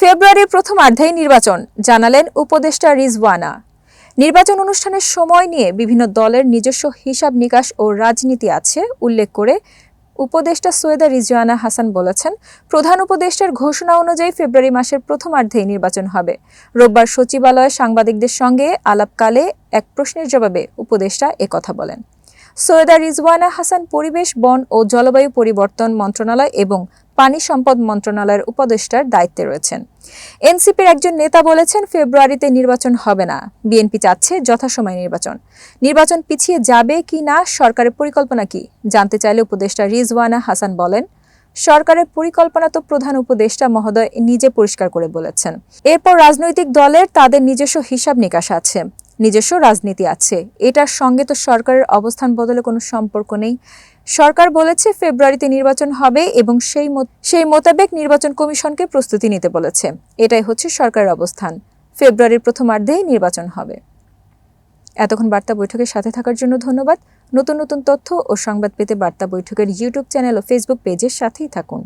ফেব্রুয়ারির প্রথম অর্ধেই নির্বাচন, জানালেন উপদেষ্টা রিজওয়ানা। নির্বাচন অনুষ্ঠানের সময় নিয়ে বিভিন্ন দলের নিজস্ব হিসাব নিকাশ ও রাজনীতি আছে, উল্লেখ করে উপদেষ্টা সৈয়দা রিজওয়ানা হাসান বলেছেন, প্রধান উপদেষ্টার ঘোষণা অনুযায়ী ফেব্রুয়ারি মাসের প্রথমার্ধেই নির্বাচন হবে। রোববার সচিবালয়ে সাংবাদিকদের সঙ্গে আলাপকালে এক প্রশ্নের জবাবে উপদেষ্টা একথা বলেন। সৈয়দা রিজওয়ানা হাসান পরিবেশ, বন ও জলবায়ু পরিবর্তন মন্ত্রণালয় এবং পানি সম্পদ মন্ত্রণালয়ের উপদেষ্টার দায়িত্বে রয়েছেন। এনসিপির একজন নেতা বলেছেন, ফেব্রুয়ারিতে নির্বাচন হবে না। বিএনপি চাচ্ছে যথাসময়ে নির্বাচন। নির্বাচন পিছিয়ে যাবে কি না, সরকারের পরিকল্পনা কি? জানতে চাইলে উপদেষ্টা রিজওয়ানা হাসান বলেন, সরকারের পরিকল্পনা তো প্রধান উপদেষ্টা মহোদয় নিজে পরিষ্কার করে বলেছেন। এরপর রাজনৈতিক দলের তাদের নিজস্ব হিসাব নিকাশ আছে। নিজস্ব রাজনীতি আছে। এটার সঙ্গে তো সরকারের অবস্থান বদলে কোনো সম্পর্ক নেই। সরকার বলেছে ফেব্রুয়ারিতে নির্বাচন হবে এবং সেই সেই মোতাবেক নির্বাচন কমিশনকে প্রস্তুতি নিতে বলেছে। এটাই হচ্ছে সরকারের অবস্থান। ফেব্রুয়ারির প্রথমার্ধেই নির্বাচন হবে। এতক্ষণ বার্তা বৈঠকের সাথে থাকার জন্য ধন্যবাদ। নতুন নতুন তথ্য ও সংবাদ পেতে বার্তা বৈঠকের ইউটিউব চ্যানেল ও ফেসবুক পেজের সাথেই থাকুন।